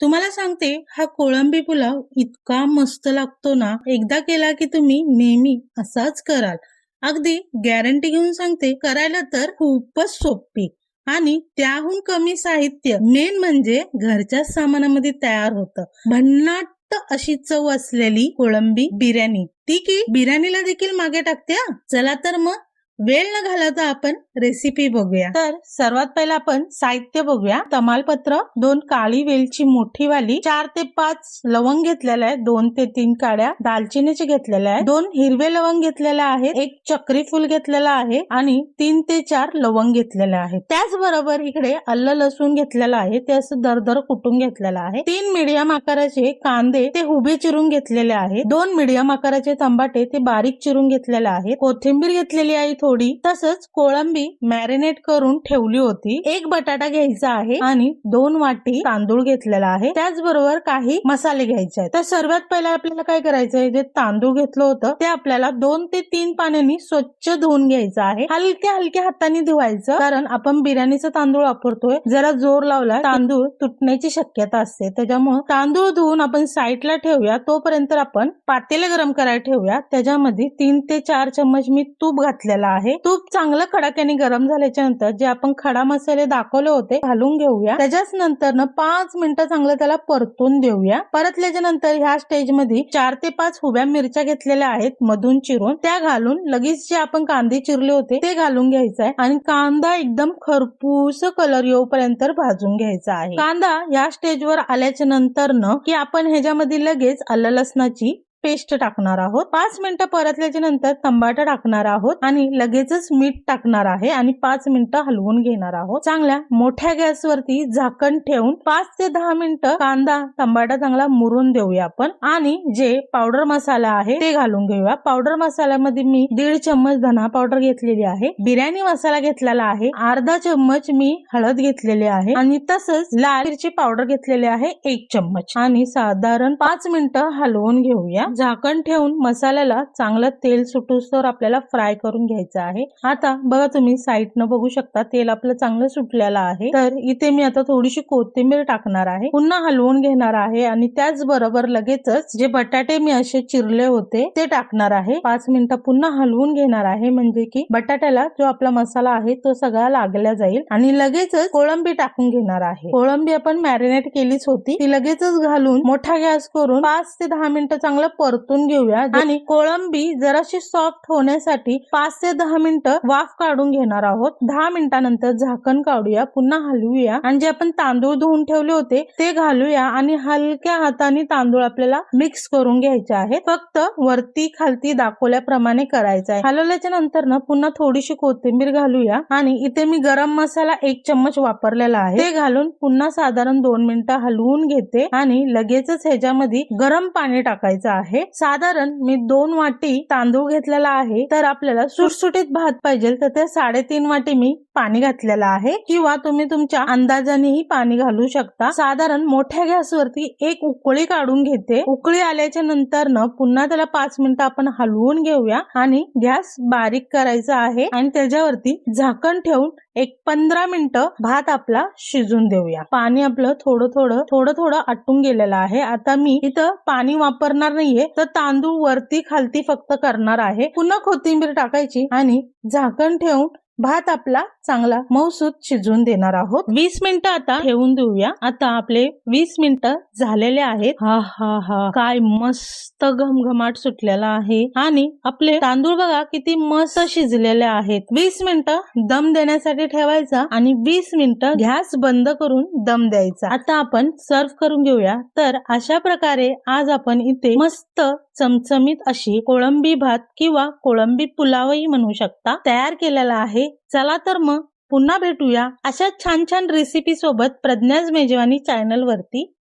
तुम्हाला सांगते हा कोळंबी पुलाव इतका मस्त लागतो ना एकदा केला की तुम्ही नेहमी असाच कराल. अगदी गॅरंटी घेऊन सांगते करायला तर खूपच सोपी. आणि त्याहून कमी साहित्य मेन म्हणजे घरच्या सामानामध्ये तयार होतं. भन्नाट अशी चव असलेली कोळंबी बिर्याणी. ती की बिर्याणीला देखील मागे टाकते चला तर मग वेळ न घालवता आपण रेसिपी बघूया. तर सर्वात पहिला आपण साहित्य बघूया. तमालपत्र दोन काळी वेलची मोठी वाली चार ते पाच लवंग घेतलेला आहेत. दोन ते तीन काड्या दालचिनीचे घेतलेल्या आहेत. दोन हिरवे लवंग घेतलेले आहेत. एक चक्री फुल घेतलेला आहे आणि तीन ते चार लवंग घेतलेले आहेत. त्याचबरोबर इकडे अल्ल लसूण घेतलेला आहे. ते असं दरदर कुटून घेतलेलं आहे. तीन मीडियम आकाराचे कांदे ते उभे चिरून घेतलेले आहेत. दोन मीडियम आकाराचे तंबाटे ते बारीक चिरून घेतलेले आहेत. कोथिंबीर घेतलेली आहे थोडी तसंच कोळंबी मॅरिनेट करून ठेवली होती. एक बटाटा घ्यायचा आहे आणि दोन वाटी तांदूळ घेतलेला आहे. त्याचबरोबर काही मसाले घ्यायचे आहेत. तर सर्वात पहिला आपल्याला काय करायचंय? जे तांदूळ घेतलं होतं ते आपल्याला दोन ते तीन पाण्याने स्वच्छ धुवून घ्यायचं आहे. हलक्या हलक्या हाताने धुवायचं कारण आपण बिर्याणीचा तांदूळ वापरतोय. जरा जोर लावला तांदूळ तुटण्याची शक्यता असते. त्याच्यामुळे तांदूळ धुवून आपण साईडला ठेवूया. तोपर्यंत आपण पातेले गरम करायला ठेवूया. त्याच्यामध्ये तीन ते चार चम्मच मी तूप घातलेला आहे. तूप चांगलं कडाक्याने गरम झाल्याच्यानंतर जे आपण खडा मसाले दाखवले होते घालून घेऊया. त्याच्याच नंतर पाच मिनिटं चांगलं त्याला परतून देऊया. परतल्याच्या नंतर ह्या स्टेजमध्ये चार ते पाच हुब्या मिरच्या घेतलेल्या आहेत मधून चिरून. त्या घालून लगेच जे आपण कांदे चिरले होते ते घालून घ्यायचं आहे. आणि कांदा एकदम खरपूस कलर येऊपर्यंत भाजून घ्यायचा आहे. कांदा या स्टेजवर आल्याच्यानंतर न की आपण ह्याच्यामध्ये लगेच आलं लसणाची पेस्ट टाकणार आहोत. पाच मिनिटं परतल्याच्या नंतर तंबाटा टाकणार आहोत आणि लगेचच मीठ टाकणार आहे आणि पाच मिनिटं हलवून घेणार आहोत. चांगल्या मोठ्या गॅसवरती झाकण ठेवून पाच ते दहा मिनिटं कांदा तंबाटा चांगला मुरून देऊया आपण. आणि जे पावडर मसाला आहे ते घालून घेऊया. पावडर मसाल्यामध्ये मी दीड चम्मच धना पावडर घेतलेली आहे. बिर्याणी मसाला घेतलेला आहे. अर्धा चम्मच मी हळद घेतलेली आहे. आणि तसंच लाल मिरची पावडर घेतलेली आहे. एक चम्मच. आणि साधारण पाच मिनिटं हलवून घेऊया. झाकण ठेवून मसाल्याला चांगलं तेल सुटूस्तोवर आपल्याला फ्राय करून घ्यायचं आहे. आता बघा तुम्ही साईडनं बघू शकता तेल आपलं चांगलं सुटलेलं आहे. तर इथे मी आता थोडीशी कोथिंबीर टाकणार आहे. पुन्हा हलवून घेणार आहे आणि त्याचबरोबर लगेचच जे बटाटे मी असे चिरले होते ते टाकणार आहे. पाच मिनिटं पुन्हा हलवून घेणार आहे म्हणजे की बटाट्याला जो आपला मसाला आहे तो सगळा लागला जाईल. आणि लगेचच कोळंबी टाकून घेणार आहे. कोळंबी आपण मॅरिनेट केलीच होती. ती लगेचच घालून मोठा गॅस करून पाच ते दहा मिनिटं चांगलं परतून घेऊया. आणि कोळंबी जराशी सॉफ्ट होण्यासाठी पाच ते दहा मिनिटं वाफ काढून घेणार आहोत. दहा मिनिटानंतर झाकण काढूया पुन्हा हलवूया. आणि जे आपण तांदूळ धुवून ठेवले होते ते घालूया आणि हलक्या हाताने तांदूळ आपल्याला मिक्स करून घ्यायचे आहेत. फक्त वरती खालती दाखवल्याप्रमाणे करायचं आहे. हलवल्याच्या नंतर ना पुन्हा थोडीशी कोथिंबीर घालूया. आणि इथे मी गरम मसाला एक चम्मच वापरलेला आहे. ते घालून पुन्हा साधारण दोन मिनिटं हलवून घेते. आणि लगेचच ह्याच्यामध्ये गरम पाणी टाकायचं आहे. साधारण मी दोन वाटी तांदूळ घेतलेला आहे. तर आपल्याला सुटसुटीत भात पाहिजे. तर ते साडेतीन वाटी मी पाणी घातलेलं आहे. किंवा तुम्ही तुमच्या अंदाजानेही पाणी घालू शकता. साधारण मोठ्या गॅसवरती एक उकळी काढून घेते. उकळी आल्याच्यानंतर न पुन्हा त्याला पाच मिनिटं आपण हलवून घेऊया. आणि गॅस बारीक करायचा आहे. आणि त्याच्यावरती झाकण ठेवून एक पंधरा मिनिटं भात आपला शिजून देऊया. पाणी आपलं थोडं थोडं थोडं थोडं आटून गेलेलं आहे. आता मी इथं पाणी वापरणार नाहीये. तर तांदूळ वरती खालती फक्त करणार आहे. पुन्हा कोथिंबीर टाकायची आणि झाकण ठेवून भात आपला चांगला मऊसूत शिजवून देणार आहोत. वीस मिनिटं आता ठेवून देऊया. आता आपले वीस मिनिटं झालेले आहेत. हा हा हा. काय मस्त घमघमाट सुटलेला आहे. आणि आपले तांदूळ बघा किती मस्त शिजलेले आहेत. वीस मिनिटं दम देण्यासाठी ठेवायचा आणि वीस मिनिटं गॅस बंद करून दम द्यायचा. आता आपण सर्व करून घेऊया. तर अशा प्रकारे आज आपण इथे मस्त चमचमीत अशी कोळंबी भात किंवा कोळंबी पुलावही म्हणू शकता तयार केलेला आहे. आहे चला तर मग पुन्हा भेटूया अशा छान छान रेसिपी सोबत प्रज्ञाज मेजवानी चॅनल वरती.